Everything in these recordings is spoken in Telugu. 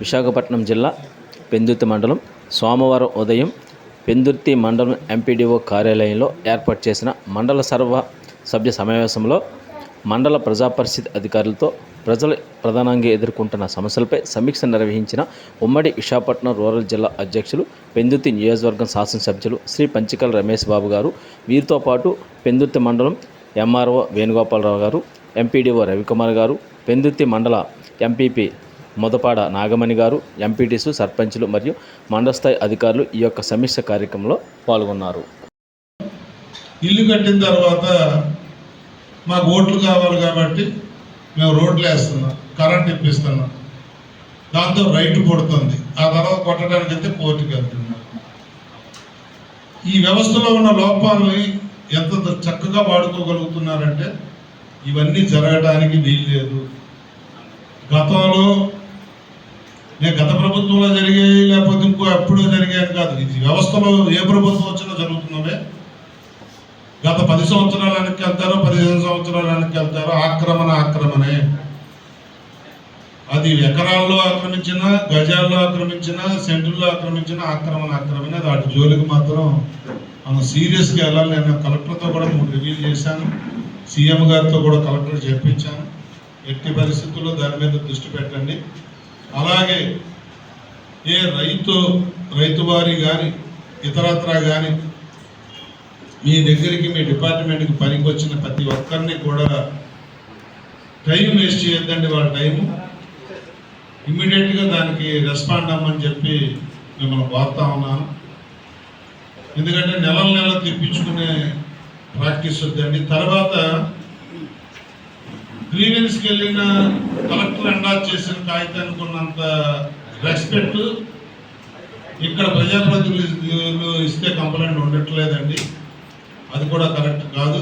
విశాఖపట్నం జిల్లా పెందుర్తి మండలం సోమవారం ఉదయం పెందుర్తి మండలం ఎంపీడీఓ కార్యాలయంలో ఏర్పాటు చేసిన మండల సర్వ సభ్య సమావేశంలో మండల ప్రజా పరిషత్ అధికారులతో ప్రజలు ప్రధానంగా ఎదుర్కొంటున్న సమస్యలపై సమీక్ష నిర్వహించిన ఉమ్మడి విశాఖపట్నం రూరల్ జిల్లా అధ్యక్షులు పెందుర్తి నియోజకవర్గం శాసనసభ్యులు శ్రీ పంచికల రమేష్ బాబు గారు వీరితో పాటు పెందుర్తి మండలం ఎంఆర్ఓ వేణుగోపాలరావు గారు ఎంపీడీఓ రవికుమార్ గారు పెందుర్తి మండల ఎంపీపీ మొదపాడ నాగమణి గారు ఎంపీటీసు సర్పంచులు మరియు మండల స్థాయి అధికారులు ఈ యొక్క సమీక్ష కార్యక్రమంలో పాల్గొన్నారు. ఇల్లు కట్టిన తర్వాత మాకు ఓట్లు కావాలి కాబట్టి మేము రోడ్లు వేస్తున్నాం కరెంట్ ఇప్పిస్తున్నాం. దాంతో రైట్ కొడుతుంది. ఆ తర్వాత కొట్టడానికి అయితే కోర్టుకి వెళ్తున్నాం. ఈ వ్యవస్థలో ఉన్న లోపాలని ఎంత చక్కగా వాడుకోగలుగుతున్నారంటే ఇవన్నీ జరగడానికి వీలు లేదు గతంలో నేను గత ప్రభుత్వంలో జరిగాయి లేకపోతే ఇంకో ఎప్పుడో జరిగాయని కాదు. ఇది వ్యవస్థలో ఏ ప్రభుత్వం వచ్చినా జరుగుతున్నవే గత పది సంవత్సరాల వెనక్కి వెళ్తారో పదిహేను సంవత్సరాల వెనక్కి వెళ్తారో ఆక్రమణ ఆక్రమణే. అది ఎకరాల్లో ఆక్రమించిన గజాల్లో ఆక్రమించిన సెంటుల్లో ఆక్రమించిన ఆక్రమణ ఆక్రమణ. అది వాటి జోలికి మాత్రం మనం సీరియస్గా వెళ్ళాలి నేను కలెక్టర్తో కూడా మూడు రివ్యూ చేశాను. సీఎం గారితో కూడా కలెక్టర్ చెప్పించాను ఎట్టి పరిస్థితుల్లో దాని మీద దృష్టి పెట్టండి. అలాగే ఏ రైతు రైతు వారి కానీ ఇతరత్రా కానీ మీ దగ్గరికి మీ డిపార్ట్మెంట్కి పనికి వచ్చిన ప్రతి ఒక్కరిని కూడా టైం వేస్ట్ చేయొద్దండి వాళ్ళ టైము ఇమ్మీడియట్గా దానికి రెస్పాండ్ అవ్వమని చెప్పి మిమ్మల్ని కోరుతా ఉన్నాను. ఎందుకంటే నెలల నెల తెప్పించుకునే ప్రాక్టీస్ వద్దండి. తర్వాత గ్రీవెన్స్కి వెళ్ళిన కలెక్టర్ ఎండాజ్ చేసిన కాగితానికి ఉన్నంత రెస్పెక్ట్ ఇక్కడ ప్రజాప్రతినిధులు ఇస్తే కంప్లైంట్ ఉండట్లేదండి. అది కూడా కరెక్ట్ కాదు.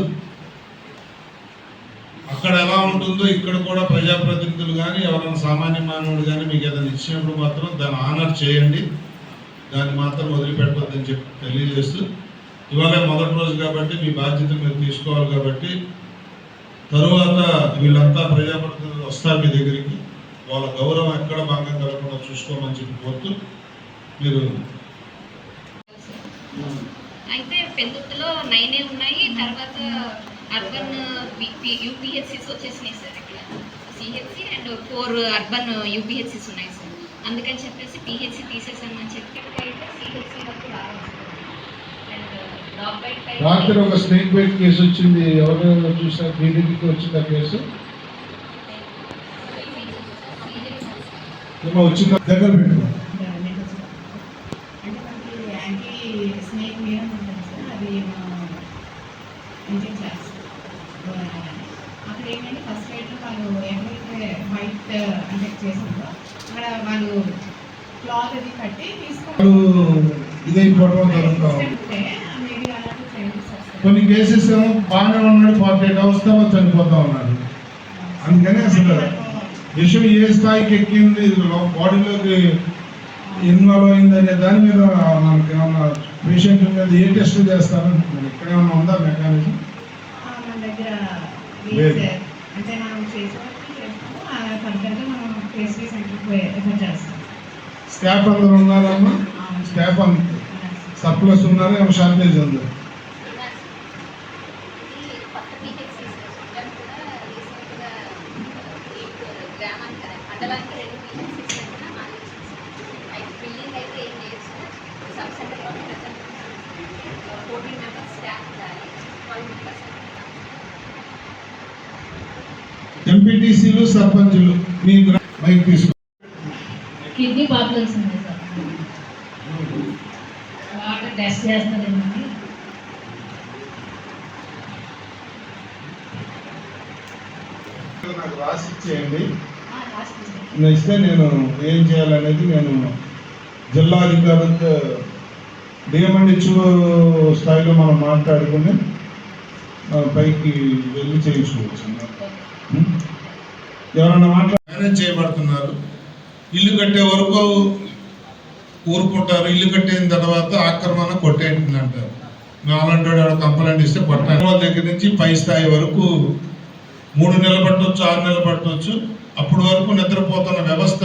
అక్కడ ఎలా ఉంటుందో ఇక్కడ కూడా ప్రజాప్రతినిధులు కానీ ఎవరైనా సామాన్య మానవుడు కానీ మీకు ఏదైనా ఇచ్చినప్పుడు మాత్రం దాన్ని ఆనర్ చేయండి. దాన్ని మాత్రం వదిలిపెట్టొద్దని చెప్పి తెలియజేస్తూ ఇవాళ మొదటి రోజు కాబట్టి మీ బాధ్యత మీరు తీసుకోవాలి కాబట్టి తరువాత వీళ్ళంతా ప్రజాప్రతినిధులు వస్తారు మీ దగ్గరికి. వాళ్ళ గౌరవం ఎక్కడ భంగం కలగకుండా చూసుకోమని చెప్పి కోరుతూ మీరు అయితే పెందుతులో నైనే ఉన్నాయి తర్వాత అర్బన్ యూపీహెచ్సిస్ వచ్చేసినాయి సార్ ఇక్కడ. CHC and four urban UPHCs ఉన్నాయి సార్. అందుకని చెప్పేసి పిహెచ్సి తీసేసామని చెప్పి అయితే సిహెచ్సి వరకు రావాలి రాత్రి ఒక స్నేక్ బైట్ కేసు వచ్చింది. ఎవరు చూసారు? టీడీపీకి వచ్చింది ఆ కేసు? ఏమో వచ్చిందా? దగ్గర పెట్టుకో అక్కడ ఏంటంటే ఫస్ట్ వాళ్ళు ఎక్కడైతే వైట్ అంటే చేసిందో అక్కడ వాళ్ళు క్లాత్ అది కట్టి ఇదైపోవడం కొన్ని కేసెస్ ఏమో బాగానే ఉన్నాడు ఫార్టీ ఎయిట్ అవర్స్ తర్వాత చనిపోతా ఉన్నాడు. అందుకని అసలు విషయం ఏ స్థాయికి ఎక్కింది బాడీలోకి ఇన్వాల్వ్ అయింది అనే దాని మీద మనకి ఏమన్నా పేషెంట్ మీద ఏ టెస్ట్ చేస్తారు ఇక్కడ ఏమన్నా ఉందా మెకానిజం స్టాఫ్ అందరు ఉన్నారమ్మా? స్టాఫ్ అంత సర్ప్లస్ ఉన్నారా? ఏమో షార్టేజ్ ఉంది? ఎంపీటీసీలు సర్పంచులు మీ మైక్ తీసుకో కిడ్నీ ప్రాబ్లమ్స్ ఉన్నాయి సార్. వాటర్ టెస్ట్ నాకు రాసి ఇచ్చేయండి ఇస్తే నేను ఏం చేయాలనేది నేను జిల్లా అధికారులతో డిఎంఎండ్హెచ్ఓ స్థాయిలో మనం మాట్లాడుకుని పైకి వెళ్ళి చేయించుకోవచ్చు? ఎవరన్నా మాట్లా మేనేజ్ చేయబడుతున్నారు. ఇల్లు కట్టే వరకు ఊరుకుంటారు. ఇల్లు కట్టిన తర్వాత ఆక్రమణ కొట్టేయండి అంటారు. అలాంటి వాడు కంప్లైంట్ ఇస్తే కొట్టాలి వాళ్ళ దగ్గర నుంచి పై స్థాయి వరకు మూడు నెలలు పట్టవచ్చు ఆరు నెలలు పట్టవచ్చు అప్పటి వరకు నిద్రపోతున్న వ్యవస్థ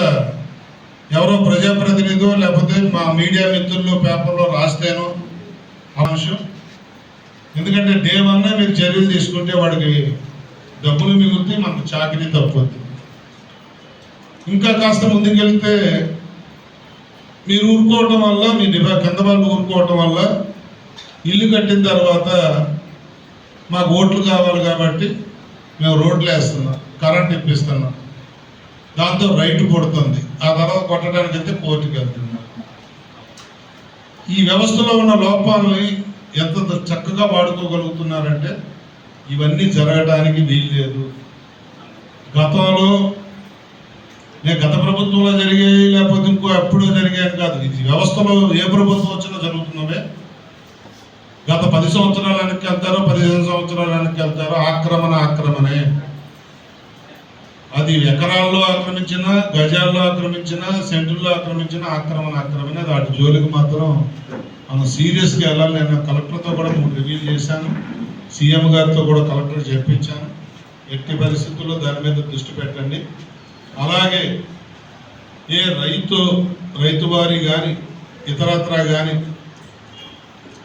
ఎవరో ప్రజాప్రతినిధో లేకపోతే మా మీడియా మిత్రుల్లో పేపర్లో రాస్తేనో అంశం ఎందుకంటే డే వన్ మీరు చర్యలు తీసుకుంటే వాడికి డబ్బులు మిగులుతాయి మనకు చాకరీ తప్పుద్ది ఇంకా కాస్త ముందుకెళ్తే మీరు ఊరుకోవటం వల్ల మీ డిపా కింద వాళ్ళు ఊరుకోవటం వల్ల ఇల్లు కట్టిన తర్వాత మాకు ఓట్లు కావాలి కాబట్టి మేము రోడ్లు వేస్తున్నాం కరెంట్ ఇప్పిస్తున్నాం. దాంతో రైట్ కొడుతుంది. ఆ తర్వాత కొట్టడానికి అయితే కోర్టుకి వెళ్తున్నాం. ఈ వ్యవస్థలో ఉన్న లోపాలని ఎంత చక్కగా వాడుకోగలుగుతున్నారంటే ఇవన్నీ జరగడానికి వీల్లేదు గతంలో నేను గత ప్రభుత్వంలో జరిగాయి లేకపోతే ఇంకో ఎప్పుడో జరిగాయని కాదు. ఇది వ్యవస్థలో ఏ ప్రభుత్వం వచ్చినా జరుగుతున్నవే గత పది సంవత్సరాల వెనక్కి వెళ్తారో పదిహేను సంవత్సరాల వెనక్కి వెళ్తారో ఆక్రమణ ఆక్రమణే. అది ఎకరాల్లో ఆక్రమించిన గజాల్లో ఆక్రమించిన సెంటుల్లో ఆక్రమించిన ఆక్రమణ ఆక్రమణ. అది వాటి జోలికి మాత్రం మనం సీరియస్గా వెళ్ళాలి. నేను కలెక్టర్తో కూడా మూడు రివ్యూ చేశాను. సీఎం గారితో కూడా కలెక్టర్ చెప్పించాను ఎట్టి పరిస్థితుల్లో దాని మీద దృష్టి పెట్టండి. అలాగే ఏ రైతు రైతు వారి కానీ ఇతరత్రా కానీ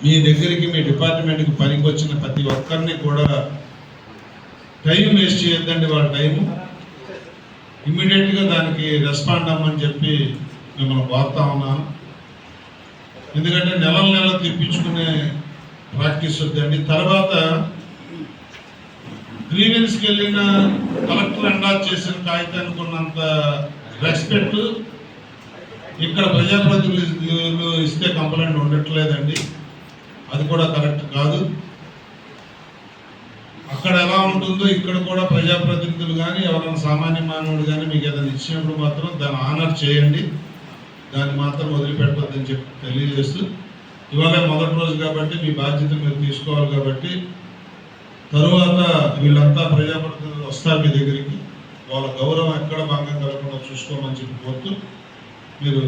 మీ దగ్గరికి మీ డిపార్ట్మెంట్కి పనికి వచ్చిన ప్రతి ఒక్కరిని కూడా టైం వేస్ట్ చేయొద్దండి వాళ్ళ టైము. ఇమ్మీడియట్గా దానికి రెస్పాండ్ అవ్వమని చెప్పి మిమ్మల్ని కోరుతా ఉన్నాను. ఎందుకంటే నెలల నెల తెప్పించుకునే ప్రాక్టీస్ వద్దండి తర్వాత గ్రీవెన్స్కి వెళ్ళిన కలెక్టర్ అండా చేసిన కాగితానికి ఉన్నంత రెస్పెక్ట్ ఇక్కడ ప్రజాప్రతినిధులు ఇస్తే కంప్లైంట్ ఉండట్లేదండి. అది కూడా కరెక్ట్ కాదు. అక్కడ ఎలా ఉంటుందో ఇక్కడ కూడా ప్రజాప్రతినిధులు కానీ ఎవరైనా సామాన్య మానవుడు కానీ మీకు ఏదైనా ఇచ్చినప్పుడు మాత్రం దాన్ని ఆనర్ చేయండి. దాన్ని మాత్రం వదిలిపెట్టొద్దని చెప్పి తెలియజేస్తూ ఇవాళ మొదటి రోజు కాబట్టి మీ బాధ్యత మీరు తీసుకోవాలి కాబట్టి తరువాత వీళ్ళంతా ప్రజాప్రతినిధులు వస్తారు మీ దగ్గరికి. వాళ్ళ గౌరవం ఎక్కడ భంగం కలగకుండా చూసుకోమని చెప్పి కోరుతూ మీరు